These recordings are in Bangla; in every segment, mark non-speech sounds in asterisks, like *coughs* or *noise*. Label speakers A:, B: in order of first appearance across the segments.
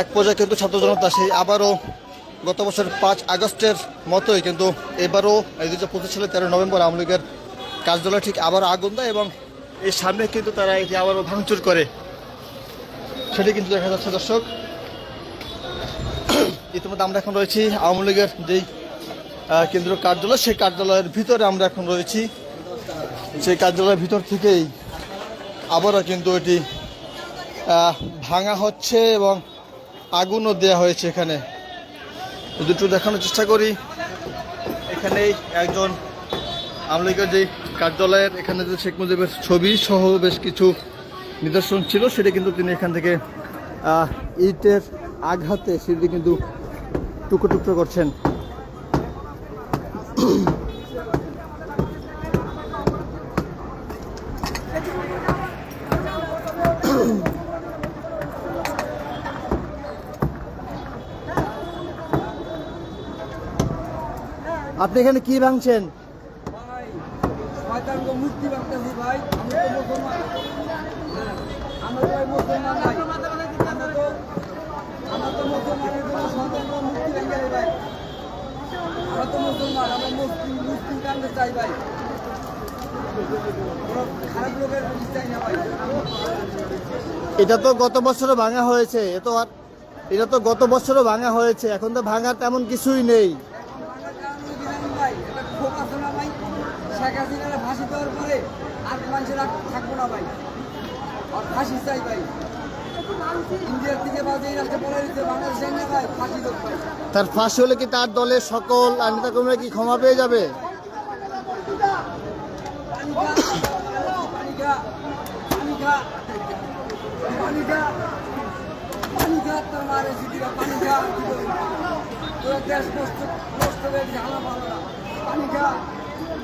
A: এক পর্যায়ে কিন্তু ছাত্র জনতা সেই আবারও গত বছর পাঁচ আগস্টের মতোই কিন্তু এবারও এই দু হাজার পঁচিশ সালে তেরো নভেম্বর আওয়ামী লীগের কার্যালয় ঠিক আবারও আগুন দেয় এবং এর সামনে কিন্তু তারা এটি আবারও ভাঙচুর করে। সেটি কিন্তু দেখা যাচ্ছে, দর্শক। ইতিমধ্যে আমরা এখন রয়েছি আওয়ামী লীগের যেই কেন্দ্রীয় কার্যালয়, সেই কার্যালয়ের ভিতরে আমরা এখন রয়েছি। সেই কার্যালয়ের ভিতর থেকেই আবারও কিন্তু এটি ভাঙা হচ্ছে এবং আগুনও দেওয়া হয়েছে এখানে। দুটো দেখানোর চেষ্টা করি। এখানেই একজন আওয়ামী লীগের যে কার্যালয়ের এখানে যে শেখ মুজিবের ছবি সহ বেশ কিছু নিদর্শন ছিল, সেটা কিন্তু তিনি এখান থেকে ইটের আঘাতে সেটি কিন্তু টুকরো টুকরো করছেন আপনি এখানে কি ভাঙছেন
B: ভাই শয়তানকে মুক্তি ভাবতেছি ভাই আমি তো মুসলমান হ্যাঁ, আমরা তো ভাই মুসলমান ভাই আমরা তো আমরা তো মুসলমানের জন্য শয়তানকে মুক্তি ভেঙে দেয় ভাই আমরা তো মুসলমান আমরা মুসলিম মুসলিম কান্দে চাই ভাই কোনো খারাপ লোকের জিনিস এখানে না ভাঙছেন?
A: এটা তো গত বছরও ভাঙা হয়েছে, এ তো আর এটা তো গত বছরও ভাঙা হয়েছে, এখন তো ভাঙার তেমন কিছুই নেই
B: এখন ভাঙার কারণ হলো কি জানেন ভাই এটা ক্ষোভ আছে না ভাই শেখ হাসিনার ফাঁসি দেওয়ার পরে আর মানুষের আর থাকব না ভাই। আর ফাঁসি চাই ভাই। ইন্ডিয়ার থেকে বাজে এই রাষ্ট্রে পড়ে দিতে বাংলাদেশের না ভাই ফাঁসি দেব ভাই।
A: তার ফাঁসি হলে কি তার দলের সকল নেতাকর্মীরা কি ক্ষমা পেয়ে যাবে?
B: পানি খা।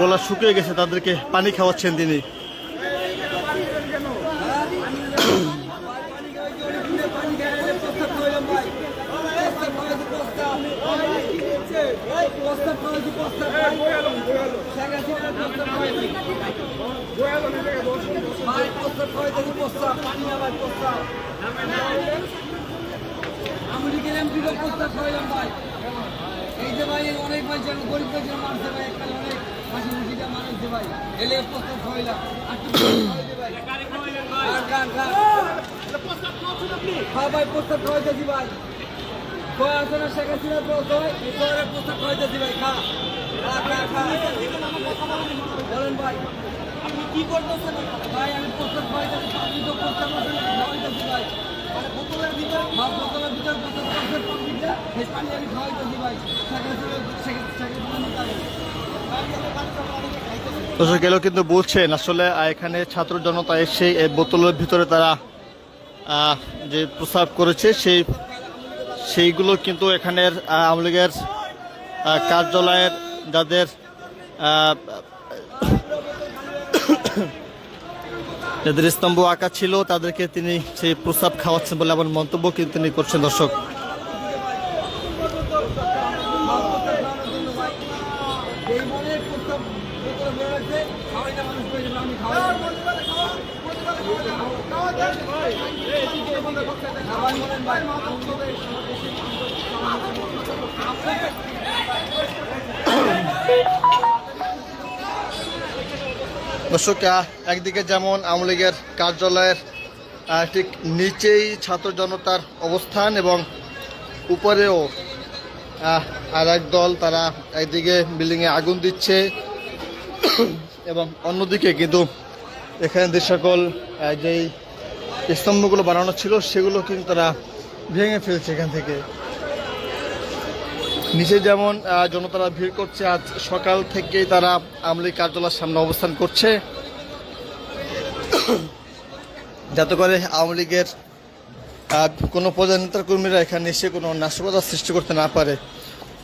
A: গলা শুকিয়ে গেছে, তাদেরকে পানি খাওয়াচ্ছেন তিনি।
B: খাওয়াইলাম ভাই। এই যে ভাই অনেক ভাই গরিব অনেক। ভাই ভাই কয় আছে না শেখ হাসিনা প্রস্তাব খাওয়াইতেছি ভাই খা বলেন ভাই আপনি কি করতেছেন ভাই আমি প্রস্তাব খাওয়াইতেছি ভাই মানে বোতলের ভিতর বা বোতলের ভিতর আমি খাওয়াইতেছি ভাই শেখ হাসিনা
A: দর্শক গেল কিন্তু বলছেন, আসলে এখানে ছাত্র জনতা এসে এই বোতলের ভিতরে তারা যে প্রস্রাব করেছে, সেই, সেইগুলো কিন্তু এখানের আওয়ামী লীগের কার্যালয়ের যাদের *coughs* যাদের স্তম্ভ আঁকা ছিল, তাদেরকে তিনি সেই প্রস্রাব খাওয়াচ্ছেন বলে এমন মন্তব্য কিন্তু তিনি করছেন, দর্শক
B: এই মনে প্রস্তাব বোতলে বের হয়েছে খাওয়াইতে মানুষ পেয়েছে আমি খাওয়াই খাবার বলেন ভাই
A: দর্শক একদিকে যেমন আওয়ামী লীগের কার্যালয়ের ঠিক নিচেই ছাত্র জনতার অবস্থান এবং উপরেও আর এক দল তারা একদিকে বিল্ডিংয়ে আগুন দিচ্ছে এবং অন্যদিকে কিন্তু এখানে যে সকল যেই স্তম্ভগুলো বানানো ছিল, সেগুলো কিন্তু তারা ভেঙে ফেলছে এখান থেকে। নিচে যেমন জনতারা ভিড় করছে, আজ সকাল থেকেই তারা আওয়ামী লীগ কার্যালয়ের সামনে অবস্থান করছে। যাতে করে আওয়ামী লীগের কোনো প্রধান নেতার কর্মীরা এখানে এসে কোনো নাশকতা সৃষ্টি করতে না পারে।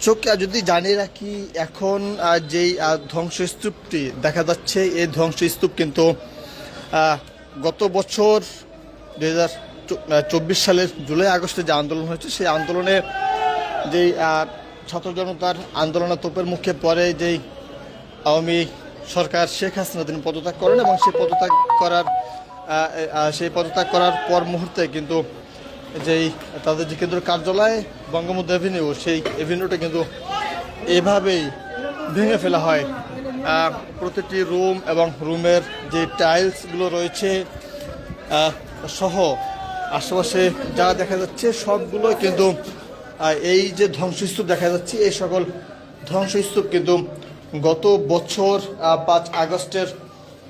A: চোখে যদি জানিয়ে রাখি, এখন যেই ধ্বংসস্তূপটি দেখা যাচ্ছে, এই ধ্বংসস্তূপ কিন্তু গত বছর দুই হাজার চব্বিশ সালের জুলাই আগস্টে যে আন্দোলন হয়েছে, সেই আন্দোলনে যেই ছাত্র জনতার আন্দোলনের তোপের মুখে পরে যেই আওয়ামী সরকার শেখ হাসিনা, তিনি পদত্যাগ করেন এবং সেই পদত্যাগ করার সেই পদত্যাগ করার পর মুহূর্তে কিন্তু যেই তাদের যে কেন্দ্র কার্যালয় বঙ্গবন্ধু এভিনিউ সেই এভিনিউটা কিন্তু এভাবেই ভেঙে ফেলা হয়। প্রতিটি রুম এবং রুমের যে টাইলসগুলো রয়েছে সহ আশেপাশে যা দেখা যাচ্ছে সবগুলো কিন্তু এই যে ধ্বংসস্তূপ দেখা যাচ্ছে, এই সকল ধ্বংসস্তূপ কিন্তু গত বছর পাঁচ আগস্টের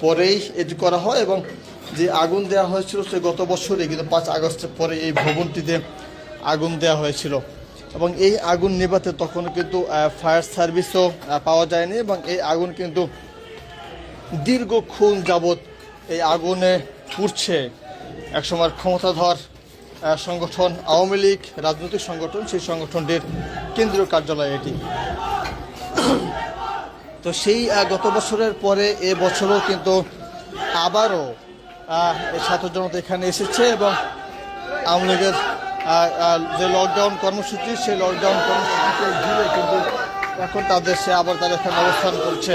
A: পরেই এটি করা হয় এবং যে আগুন দেওয়া হয়েছিল সে গত বছরে কিন্তু পাঁচ আগস্টের পরে এই ভবনটিতে আগুন দেওয়া হয়েছিল। এবং এই আগুন নেভাতে তখন কিন্তু ফায়ার সার্ভিসও পাওয়া যায়নি এবং এই আগুন কিন্তু দীর্ঘক্ষণ যাবৎ এই আগুনে পুড়ছে। একসময় ক্ষমতাধর সংগঠন, আওয়ামী লীগ, রাজনৈতিক সংগঠন, সেই সংগঠনটির কেন্দ্রীয় কার্যালয় এটি। তো সেই গত বছরের পরে এ বছরও কিন্তু আবারও ছাত্র জনতা এখানে এসেছে এবং আওয়ামী লীগের যে লকডাউন কর্মসূচি, সেই লকডাউন কর্মসূচিকে ঘিরে কিন্তু এখন তাদের সে আবার তারা এখানে অবস্থান করছে।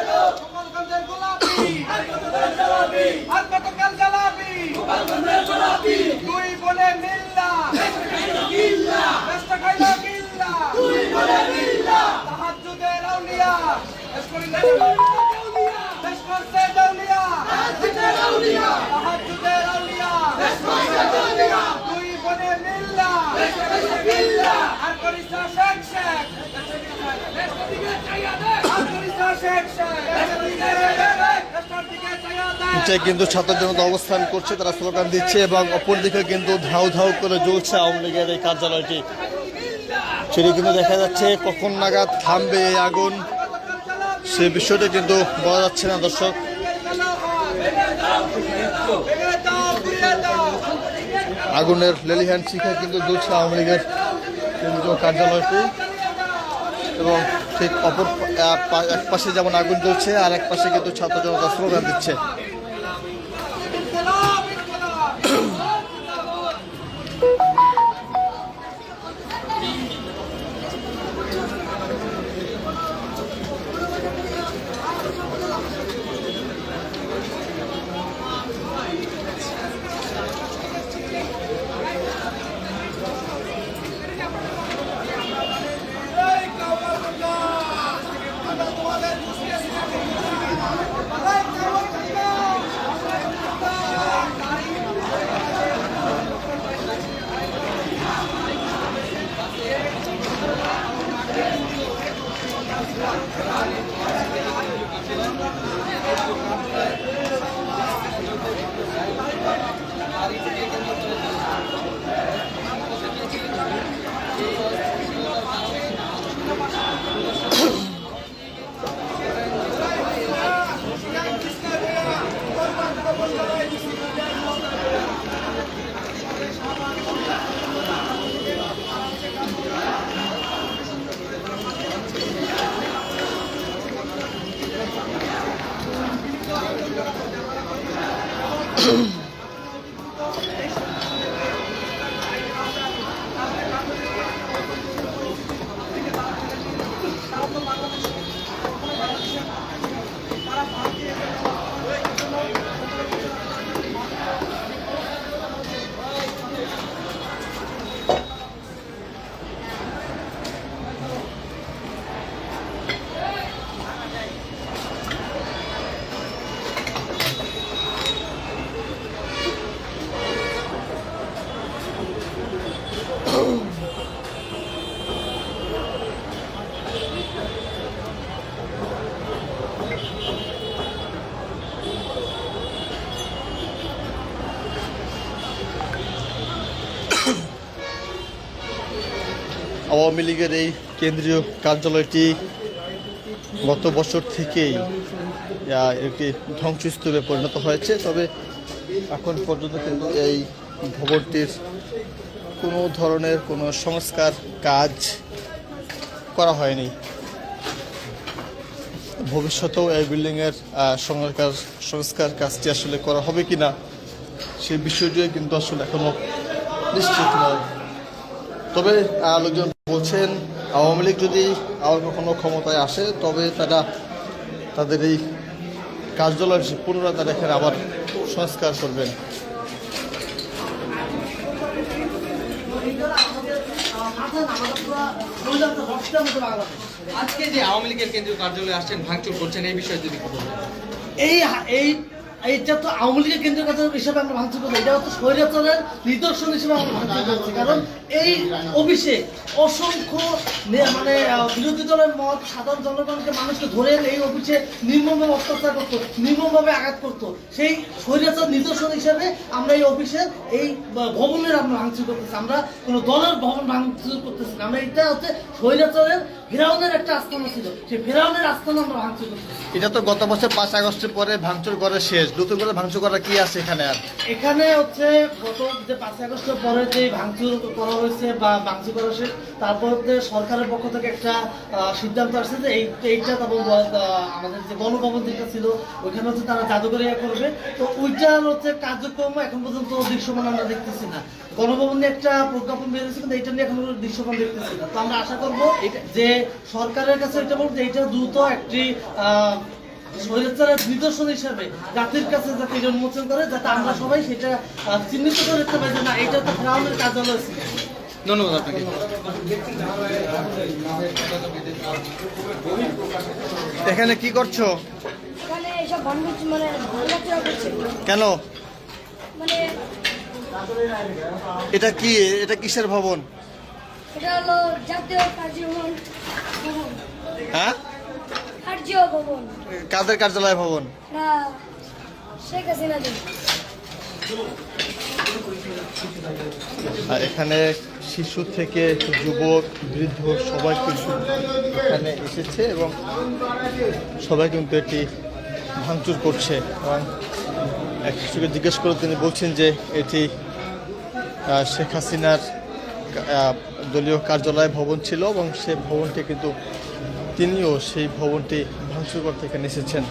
A: কিন্তু ছাত্র জনতা অবস্থান করছে, তারা স্লোগান দিচ্ছে এবং অপরদিকে কিন্তু ধাউ ধাউ করে জ্বলছে আওয়ামী লীগের এই কার্যালয়টি। সেটি কিন্তু দেখা যাচ্ছে কখন নাগাদ থামবে এই আগুন, সে বিষয়টি কিন্তু বলা যাচ্ছে না, দর্শক। আগুনের লেলিহান শিখা কিন্তু জ্বলছে আওয়ামী লীগের কেন্দ্রীয় কার্যালয়টি। এবং ঠিক অপর এক পাশে যেমন আগুন জ্বলছে আর এক পাশে কিন্তু ছাত্র জনতা স্লোগান দিচ্ছে। আওয়ামী লীগের এই কেন্দ্রীয় কার্যালয়টি গত বছর থেকেই একটি ধ্বংসস্তূপে পরিণত হয়েছে। তবে এখন পর্যন্ত কিন্তু এই ভবনটির কোনো ধরনের কোনো সংস্কার কাজ করা হয়নি। ভবিষ্যতেও এই বিল্ডিংয়ের সংস্কার সংস্কার কাজটি আসলে করা হবে কি না সেই বিষয়টিও কিন্তু আসলে এখনও নিশ্চিত নয়। তবে লোকজন বলছেন আওয়ামী লীগ যদি আবার কখনো ক্ষমতায় আসে তবে তারা তাদের এই কার্যালয়ের যে পুনরায় তারা এখানে আবার সংস্কার করবেন।
B: আজকে যে আওয়ামী লীগের কেন্দ্রীয় কার্যালয়ে আসছেন ভাঙচুর করছেন এই বিষয়ে যদি
C: এই এই এইটা তো আওয়ামী লীগের কেন্দ্রীয় কার্যালয় হিসাবে আমরা ভাঙচুর করছি এটা হচ্ছে স্বৈরাচারের নিদর্শন হিসেবে আমরা ভাঙচুর করছি কারণ এই অফিসে অসংখ্য মানে বিরোধী দলের মত, সাধারণ জনগণকে মানুষকে ধরে এই অফিসে নির্মমভাবে অত্যাচার করতো, নির্মমভাবে আঘাত করতো। সেই স্বৈরাচার নিদর্শন হিসেবে আমরা এই অফিসের এই ভবনের আমরা ভাঙচুর করতেছি। আমরা কোনো দলের ভবন ভাঙচুর করতেছি না। আমরা এটা হচ্ছে স্বৈরাচারের ফেরাউনের একটা আস্থানা ছিল। সেই ফেরাউনের আস্থানা আমরা ভাঙচুর করতেছি
A: এটা তো গত বছর পাঁচ আগস্টের পরে ভাঙচুর করে শেষ। নতুন করে ভাঙচুর করা কি আছে এখানে আর?
C: এখানে হচ্ছে গত যে পাঁচই আগস্টের পরে যে ভাঙচুর করা হয়েছে বা ভাঙচুর করা হয়েছে তারপর যে সরকারের পক্ষ থেকে একটা সিদ্ধান্ত আসছে যে এই এইটা তারপর আমাদের যে গণভবন যেটা ছিল ওইখানে হচ্ছে তারা জাদুঘরে ইয়ে করবে। তো ওইটার হচ্ছে কার্যক্রম এখন পর্যন্ত দৃশ্যমান আমরা দেখতেছি না। গণভবন একটা প্রজ্ঞাপন বেরিয়েছে কিন্তু এইটা নিয়ে এখন দৃশ্যমান দেখতেছি না। তো আমরা আশা করব যে সরকারের কাছে এটা বলব যে এইটা দ্রুত একটি স্বৈরাচারের নিদর্শন হিসাবে জাতির কাছে যাতে এটা উন্মোচন করে যাতে আমরা সবাই সেটা চিহ্নিত করে দেখতে পাই যে না এটা তো ফ্রাউনের কার্যালয় ছিল।
B: ধন্যবাদ আপনাকে।
A: এখানে কি করছ?
D: মানে
A: কেন?
D: মানে
A: এটা কি? এটা কিসের ভবন?
D: এটা হলো জাতীয় কার্যভবন
A: হ্যাঁ?
D: কার্য ভবন।
A: কাদের কার্যালয় ভবন?
D: না শেখ হাসিনা
A: এখানে শিশু থেকে যুবক বৃদ্ধ সবাই কিন্তু এখানে এসেছে এবং সবাই কিন্তু এটি ভাঙচুর করছে। এবং এক শিশুকে জিজ্ঞেস করে তিনি বলছেন যে এটি শেখ হাসিনার দলীয় কার্যালয় ভবন ছিল এবং সে ভবনটি কিন্তু তিনিও সেই ভবনটি ভাঙচুর করতে এখানে এসেছেন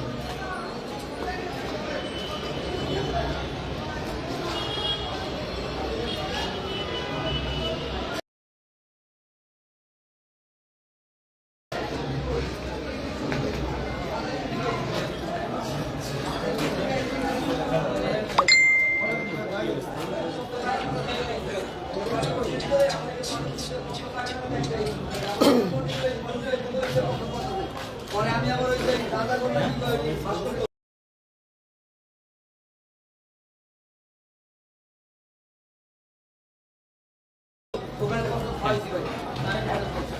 B: পরে আমি আবার ওই যে দাদা গোল্লা কি কয়, ভাস্কর্য ওখানে কত খাওয়াইছি ভাই।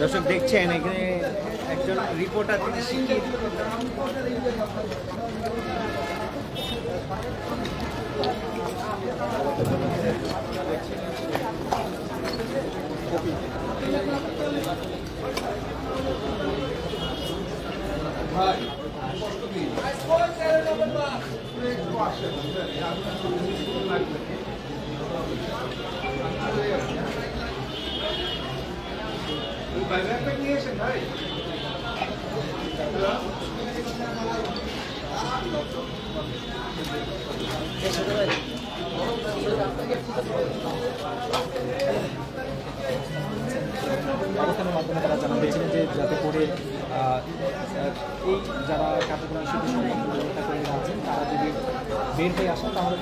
E: দর্শক দেখছেন এখানে একজন রিপোর্টার তিনি শিখিয়ে
D: ভাই কষ্ট কি আসলে Hey. বের হয়ে আসেন তাহলে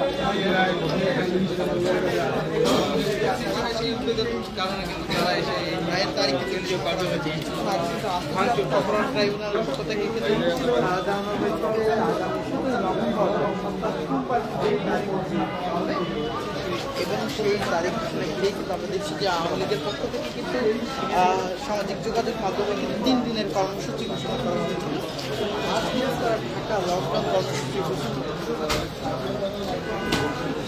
F: এবং সেই তারিখ ঘিরেই কিন্তু আমরা দেখছি যে আওয়ামী লীগের পক্ষ থেকে কিন্তু সামাজিক যোগাযোগ মাধ্যমে কিন্তু তিন দিনের কর্মসূচি ঘোষণা করা হয়েছিল আজ কিন্তু তারা ঢাকা লকডাউন কর্মসূচি ঘোষণা
G: ありがとうございます。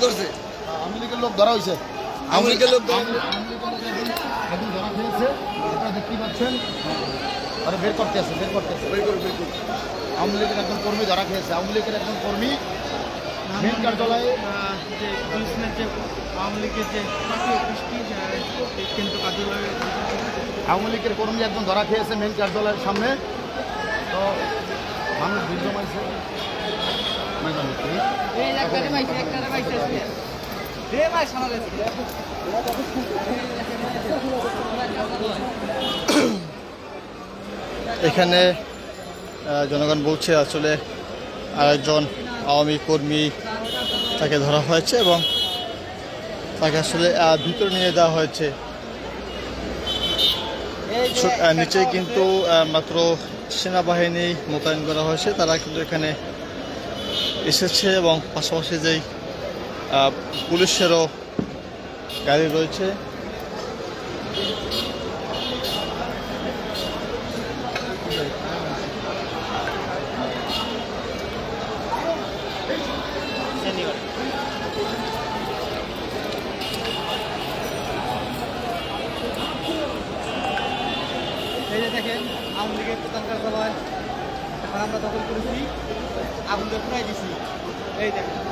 G: ধরছে?
A: আওয়ামী লীগের লোক ধরা হয়েছে?
G: আওয়ামী লীগের লোক ধরা-
A: পাচ্ছেন? আরে বের করতে আছে বের করতে আছে।
G: বের করো, বের
A: আওয়ামী লীগের একজন কর্মী ধরা খেয়েছে। আওয়ামী লীগের একজন কর্মী মেন কার্যালয়ে
H: যে পুলিশের যে আওয়ামী লীগের যে পার্টি অফিসটি কেন্দ্র কার্যালয়ে
A: আওয়ামী লীগের কর্মী একজন ধরা খেয়েছে মেন কার্যালয়ের সামনে। তো মানুষ ভিড় জমাইছে। এখানে জনগণ বলছে আসলে আরেকজন আওয়ামী কর্মী তাকে ধরা হয়েছে এবং তাকে আসলে ভিতরে নিয়ে দেওয়া হয়েছে। নিচে কিন্তু মাত্র সেনাবাহিনী মোতায়েন করা হয়েছে। তারা কিন্তু এখানে এসেছে এবং পাশাপাশি যেই পুলিশেরও গাড়ি রয়েছে
H: এই যে দেখেন আওয়ামী লীগের প্রধান কার্যালয় এখন আমরা দখল করেছি আগুন দিয়ে পুরাই দিছি এই দেখেন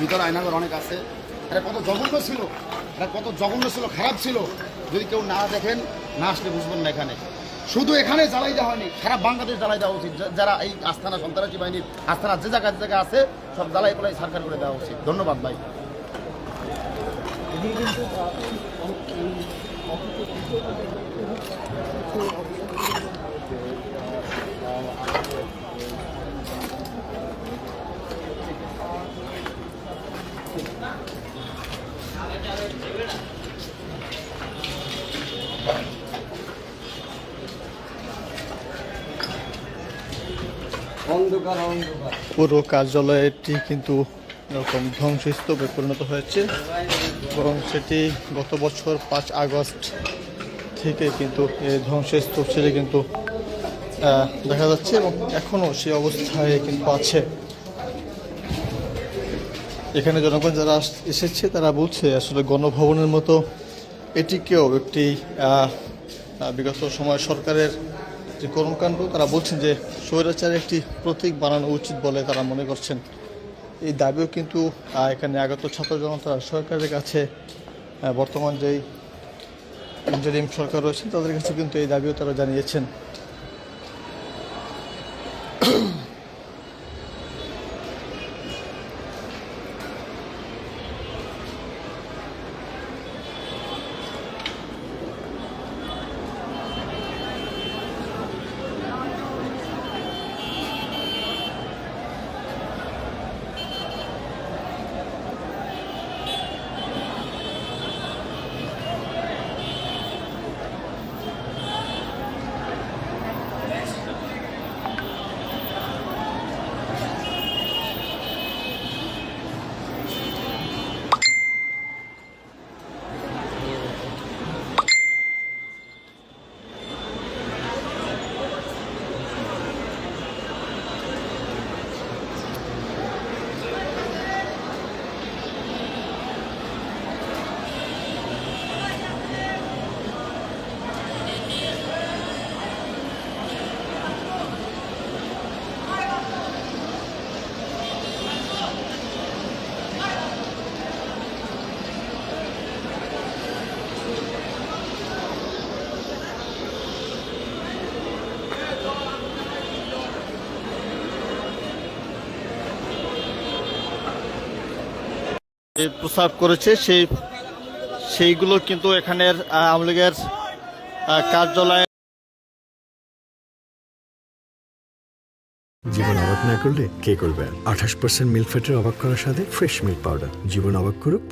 A: ভিতরে আয়নাঘর অনেক আছে। এটা কত জঘন্য ছিল। এটা কত জঘন্য ছিল, খারাপ ছিল। যদি কেউ না দেখেন, না আসলে বুঝবেন না এখানে। শুধু এখানে জ্বালাই দেওয়া হয়নি, সারা বাংলাদেশ জ্বালাই দেওয়া উচিত। যারা এই আস্থানা সন্ত্রাসী বাহিনীর আস্থানা যে জায়গা যে জায়গায় আছে, সব জ্বালাই পোলাই সরকার করে দেওয়া উচিত। ধন্যবাদ ভাই।
G: অন্ধকার
A: পুরো কার্যালয়টি কিন্তু এরকম ধ্বংসস্তূপে পরিণত হয়েছে এবং সেটি গত বছর পাঁচ আগস্ট থেকে কিন্তু এই ধ্বংসস্তূপ সেটি কিন্তু দেখা যাচ্ছে এবং এখনও সেই অবস্থায় কিন্তু আছে। এখানে জনগণ যারা এসেছে তারা বলছে আসলে গণভবনের মতো এটিকেও একটি বিগত সময় সরকারের যে কর্মকাণ্ড। তারা বলছেন যে স্বৈরাচারের একটি প্রতীক বানানো উচিত বলে তারা মনে করছেন। এই দাবিও কিন্তু এখানে আগত ছাত্র জনতা সরকারের কাছে বর্তমান যেই ইন্টারিম সরকার রয়েছেন, তাদের কাছে কিন্তু এই দাবিও তারা জানিয়েছেন। প্রস্তাব করেছে, সেই, সেইগুলো কিন্তু এখানের আওয়ামী লীগের কার্যালয়ে
I: জীবন অবাক না করলে কে করবে? আঠাশ পার্সেন্ট মিল্ক ফ্যাটের অবাক করার সাথে ফ্রেশ মিল্ক পাউডার জীবন অবাক করুক